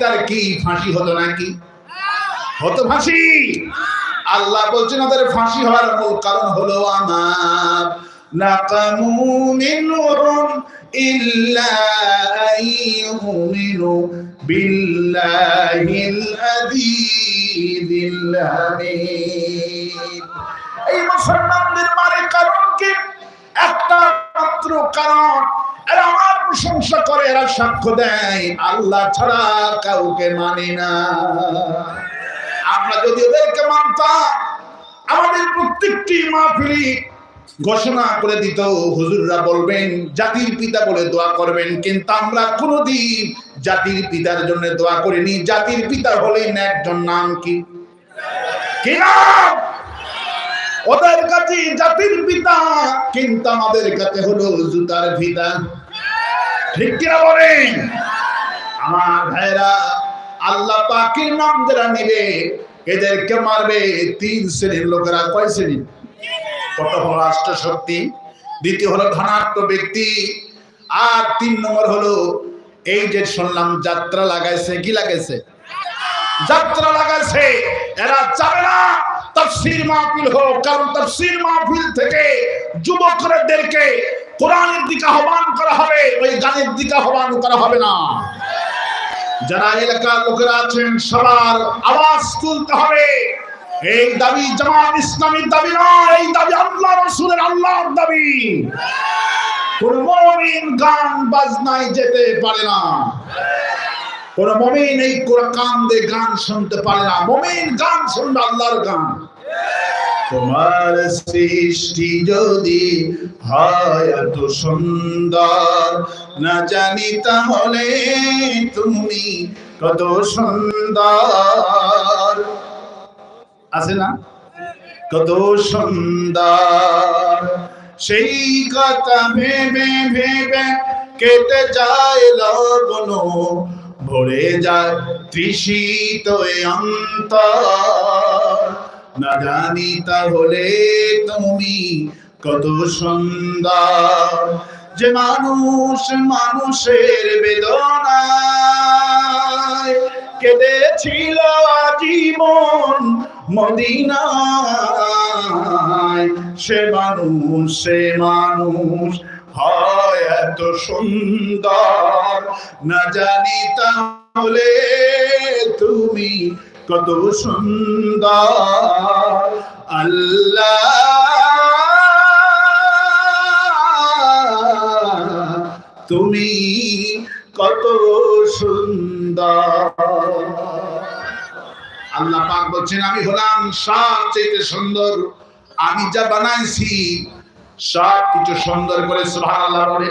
তার কি, ফাঁসি হতো নাকি? হতো ফাঁসি। আল্লাহ বলছেন, ওদের ফাঁসি হওয়ার মূল কারণ হলো আমার। একটা মাত্র কারণ। এরা আমার প্রশংসা করে, এরা সাক্ষ্য দেয়। আল্লাহ ছাড়া কাউকে মানে না। আমরা যদি ওদেরকে মানতাম, আমাদের প্রত্যেকটি মাহফিলি ঘোষণা করে দিত, হুজুররা বলবেন, জাতির পিতা বলে দোয়া করবেন, কিন্তু আমরা কোনোদিন জাতির পিতার জন্য দোয়া করিনি। জাতির পিতা হলেন একজন নাম কি? ওদের কাছে জাতির পিতা, কিন্তু আমাদের কাছে হলো জুতার পিতা ঠিক কিনা বলেন? আমার ভাইরা, আল্লাহ পাকের নাম যারা নিবে, এদেরকে মারবে তিন শ্রেণির লোকেরা। কয় শ্রেণি? প্রথম হলো রাষ্ট্র শক্তি দ্বিতীয় হলো ধনাত্ম ব্যক্তি, আর তিন নম্বর হলো, এই যে শুনলাম, যাত্রা লাগাইছে, কি লাগাইছে? যাত্রা লাগাইছে, এরা যাবে না। তাফসীর মাহফিল হোক, কারণ তাফসীর মাহফিল থেকে যুবকদেরকে কোরআনের দিকে আহ্বান করা হবে, ওই গানের দিকে আহ্বান করা হবে না। যারা এলাকার লোকেরা আছেন, সবার আওয়াজ তুলতে হবে। এই দাবি জামাত ইসলামের দাবি নয়, এই দাবি আল্লাহ রসুলের আল্লাহর দাবি। কোন মমিন গান বাজনায় যেতে পারে না। কোন মমিন এই কান দিয়ে গান শুনতে পারে না। মমিন গান শুনবে আল্লাহর গান। তোমার সৃষ্টি যদি হয় এত সুন্দর। না জানি তাহলে তুমি কত সুন্দর। আছে না? কত সুন্দর। সেই কথা ভেবে ভেবে কেটে যায় লগ্ন ভরে যায় তৃষিত অন্তর। না জানি তাহলে তুমি কত সুন্দর। যে মানুষ মানুষের বেদনায় কেঁদেছিল আজীবন মদিনায়। সে মানুষ সে মানুষ হয় এত সুন্দর। না জানি তাহলে তুমি কত সুন্দর। আল্লাহ, তুমি কত সুন্দর। আল্লাহ পাক বলছেন, আমি হলাম সবচেয়ে সুন্দর। আমি যা বানাইছি সব কিছু সুন্দর করে সুবহান আল্লাহ বলে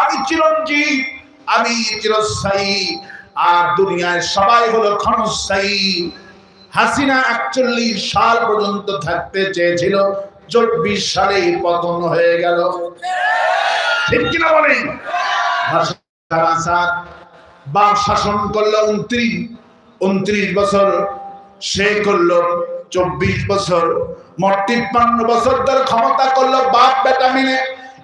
আমি চিরঞ্জীব, আমি চিরস্থায়ী, আর দুনিয়ায় সবাই হলো ক্ষণস্থায়ী। হাসিনা একচল্লিশ সাল পর্যন্ত থাকতে চেয়েছিল, চব্বিশ সালে পতন হয়ে গেল। ঠিক কিনা বলেন? বাপ শাসন করল উনত্রিশ উনত্রিশ বছর সে করল চব্বিশ বছর। মোট তিপ্পান্ন বছর ধরে ক্ষমতা করল বাপ বেটা মিলে।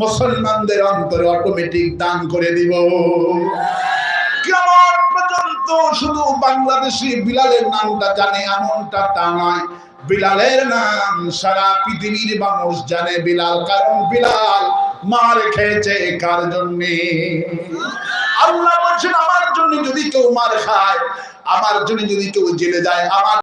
মুসলমানদের অন্তরে অটোমেটিক দান করে দিব। কিয়ামত পর্যন্ত শুধু বাংলাদেশি বিলালের নামটা জানে, এমনটা তা নয়। বিলালের নাম সারা পৃথিবীর মানুষ জানে, বিলাল কারণ বিলাল মার খেয়েছে কার জন্য? আল্লাহ বলছেন, আমার জন্য যদি কেউ মার খায়, আমার জন্য যদি কেউ জেলে যায়, আমার